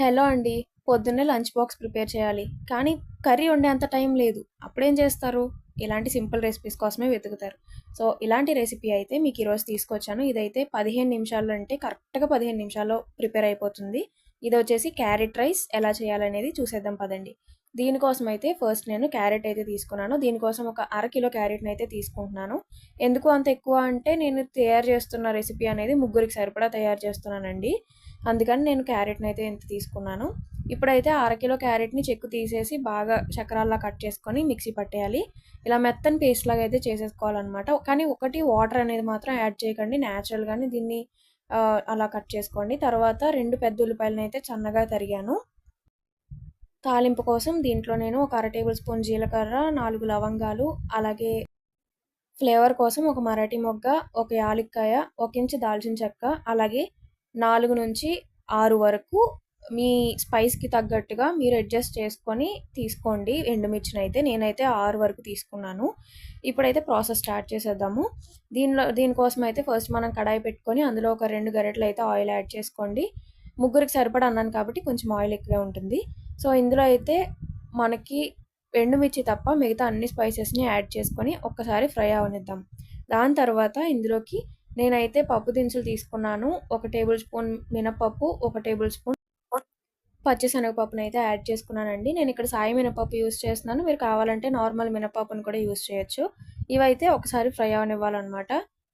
Hello అండి పొద్దున్నే lunch box prepare చేయాలి. కానీ కర్రీ వండే అంత టైం లేదు. అప్పుడేం చేస్తారు? ఇలాంటి సింపుల్ రెసిపీస్ కోసమే వెతుకుతారు. సో ఇలాంటి రెసిపీ అయితే మీకు ఈరోజు తీసుకొచ్చాను. ఇదైతే పదిహేను నిమిషాలు అంటే కరెక్ట్గా పదిహేను నిమిషాల్లో ప్రిపేర్ అయిపోతుంది. ఇది వచ్చేసి క్యారెట్ రైస్. ఎలా చేయాలనేది చూసేద్దాం పదండి. దీనికోసం అయితే ఫస్ట్ నేను క్యారెట్ అయితే తీసుకున్నాను. దీనికోసం ఒక అర కిలో క్యారెట్ని అయితే తీసుకుంటున్నాను. ఎందుకు అంత ఎక్కువ అంటే నేను తయారు చేస్తున్న రెసిపీ అనేది ముగ్గురికి సరిపడా తయారు చేస్తున్నానండి. అందుకని నేను క్యారెట్ని అయితే ఎంత తీసుకున్నాను. ఇప్పుడైతే అరకిలో క్యారెట్ని చెక్కు తీసేసి బాగా చక్రాల్లా కట్ చేసుకొని మిక్సీ పట్టేయాలి. ఇలా మెత్తని పేస్ట్ లాగా అయితే చేసేసుకోవాలన్నమాట. కానీ ఒకటి వాటర్ అనేది మాత్రం యాడ్ చేయకండి. న్యాచురల్గానే దీన్ని అలా కట్ చేసుకోండి. తర్వాత రెండు పెద్ద ఉల్లిపాయలను అయితే సన్నగా తరిగాను. తాలింపు కోసం దీంట్లో నేను ఒక అర టేబుల్ స్పూన్ జీలకర్ర నాలుగు లవంగాలు అలాగే ఫ్లేవర్ కోసం ఒక మరాఠీ మొగ్గ ఒక యాలక్కాయ ఒక ఇంచు దాల్చిన చెక్క అలాగే నాలుగు నుంచి ఆరు వరకు మీ స్పైస్కి తగ్గట్టుగా మీరు అడ్జస్ట్ చేసుకొని తీసుకోండి. ఎండుమిర్చిని అయితే నేనైతే ఆరు వరకు తీసుకున్నాను. ఇప్పుడైతే ప్రాసెస్ స్టార్ట్ చేసేద్దాము. దీనిలో దీనికోసం అయితే ఫస్ట్ మనం కడాయి పెట్టుకొని అందులో ఒక రెండు గరిటెలు అయితే ఆయిల్ యాడ్ చేసుకోండి. ముగ్గురికి సరిపడా అన్నాను కాబట్టి కొంచెం ఆయిల్ ఎక్కువే ఉంటుంది. సో ఇందులో అయితే మనకి ఎండుమిర్చి తప్ప మిగతా అన్ని స్పైసెస్ని యాడ్ చేసుకొని ఒక్కసారి ఫ్రై అవనిద్దాం. దాని తర్వాత ఇందులోకి నేనైతే పప్పు దినుసులు తీసుకున్నాను. ఒక టేబుల్ స్పూన్ మినపప్పు ఒక టేబుల్ స్పూన్ పచ్చిశనగపప్పును అయితే యాడ్ చేసుకున్నానండి. నేను ఇక్కడ సాయి మినపప్పు యూస్ చేస్తున్నాను. మీరు కావాలంటే నార్మల్ మినపప్పును కూడా యూస్ చేయొచ్చు. ఇవైతే ఒకసారి ఫ్రై అవనివ్వాలన్నమాట.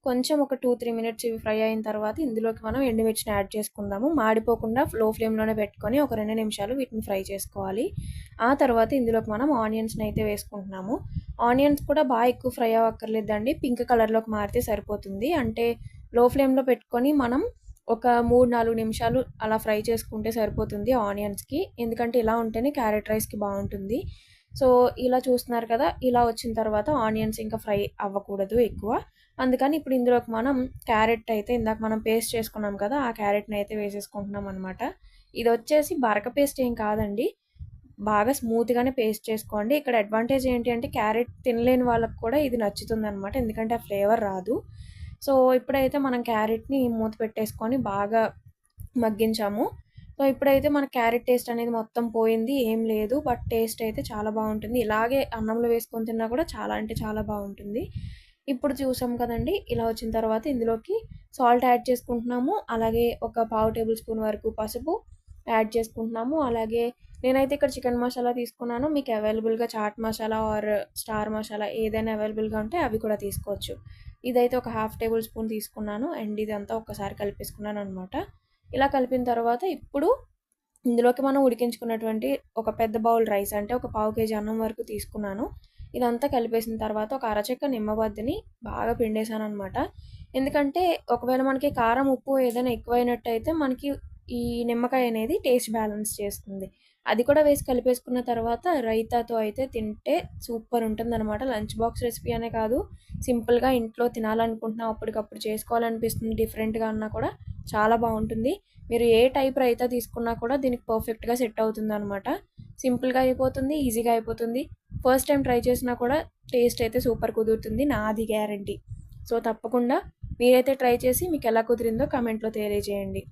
కొంచెం ఒక టూ త్రీ మినిట్స్ ఇవి ఫ్రై అయిన తర్వాత ఇందులోకి మనం ఎండుమిర్చిని యాడ్ చేసుకుందాము. మాడిపోకుండా లో ఫ్లేమ్లోనే పెట్టుకొని ఒక రెండు నిమిషాలు వీటిని ఫ్రై చేసుకోవాలి. ఆ తర్వాత ఇందులోకి మనం ఆనియన్స్ని అయితే వేసుకుంటున్నాము. ఆనియన్స్ కూడా బాగా ఎక్కువ ఫ్రై అవ్వక్కర్లేదండి. పింక్ కలర్లోకి మారితే సరిపోతుంది. అంటే లో ఫ్లేమ్లో పెట్టుకొని మనం ఒక మూడు నాలుగు నిమిషాలు అలా ఫ్రై చేసుకుంటే సరిపోతుంది ఆనియన్స్కి ఎందుకంటే ఇలా ఉంటేనే క్యారెట్ రైస్కి బాగుంటుంది. సో ఇలా చూస్తున్నారు కదా ఇలా వచ్చిన తర్వాత ఆనియన్స్ ఇంకా ఫ్రై అవ్వకూడదు ఎక్కువ. అందుకని ఇప్పుడు ఇందులోకి మనం క్యారెట్ అయితే ఇందాక మనం పేస్ట్ చేసుకున్నాం కదా ఆ క్యారెట్ని అయితే వేసేసుకుంటున్నాం అనమాట ఇది వచ్చేసి బరక పేస్ట్ ఏం కాదండి. బాగా స్మూత్గానే పేస్ట్ చేసుకోండి. ఇక్కడ అడ్వాంటేజ్ ఏంటి అంటే క్యారెట్ తినలేని వాళ్ళకి కూడా ఇది నచ్చుతుంది అనమాట ఎందుకంటే ఆ ఫ్లేవర్ రాదు. సో ఇప్పుడైతే మనం క్యారెట్ని మూత పెట్టేసుకొని బాగా మగ్గించాము. సో ఇప్పుడైతే మన క్యారెట్ టేస్ట్ అనేది మొత్తం పోయింది ఏం లేదు. బట్ టేస్ట్ అయితే చాలా బాగుంటుంది. ఇలాగే అన్నంలో వేసుకొని తిన్నా కూడా చాలా అంటే చాలా బాగుంటుంది. ఇప్పుడు చూసాం కదండి ఇలా వచ్చిన తర్వాత ఇందులోకి సాల్ట్ యాడ్ చేసుకుంటున్నాము. అలాగే ఒక పావు టేబుల్ స్పూన్ వరకు పసుపు యాడ్ చేసుకుంటున్నాము. అలాగే నేనైతే ఇక్కడ చికెన్ మసాలా తీసుకున్నాను. మీకు అవైలబుల్గా చాట్ మసాలా ఆర్ స్టార్ మసాలా ఏదైనా అవైలబుల్గా ఉంటే అవి కూడా తీసుకోవచ్చు. ఇదైతే ఒక హాఫ్ టేబుల్ స్పూన్ తీసుకున్నాను. అండ్ ఇదంతా ఒకసారి కలిపేసుకున్నాను అనమాట ఇలా కలిపిన తర్వాత ఇప్పుడు ఇందులోకి మనం ఉడికించుకున్నటువంటి ఒక పెద్ద బౌల్ రైస్ అంటే ఒక పావు కేజీ అన్నం వరకు తీసుకున్నాను. ఇదంతా కలిపేసిన తర్వాత ఒక అరచెక్క నిమ్మబద్దని బాగా పిండేశాను అనమాట ఎందుకంటే ఒకవేళ మనకి కారం ఉప్పు ఏదైనా ఎక్కువైనట్టయితే మనకి ఈ నిమ్మకాయ అనేది టేస్ట్ బ్యాలెన్స్ చేస్తుంది. అది కూడా వేసి కలిపేసుకున్న తర్వాత రైతాతో అయితే తింటే సూపర్ ఉంటుందన్నమాట. లంచ్ బాక్స్ రెసిపీ అనే కాదు. సింపుల్గా ఇంట్లో తినాలనుకుంటున్నా అప్పటికప్పుడు చేసుకోవాలనిపిస్తుంది డిఫరెంట్గా అన్నా కూడా. చాలా బాగుంటుంది. మీరు ఏ టైప్ రైతా తీసుకున్నా కూడా దీనికి పర్ఫెక్ట్గా సెట్ అవుతుంది అనమాట సింపుల్గా అయిపోతుంది ఈజీగా అయిపోతుంది. ఫస్ట్ టైం ట్రై చేసినా కూడా టేస్ట్ అయితే సూపర్ కుదురుతుంది నాది గ్యారంటీ సో తప్పకుండా మీరైతే ట్రై చేసి మీకు ఎలా కుదిరిందో కమెంట్లో తెలియజేయండి.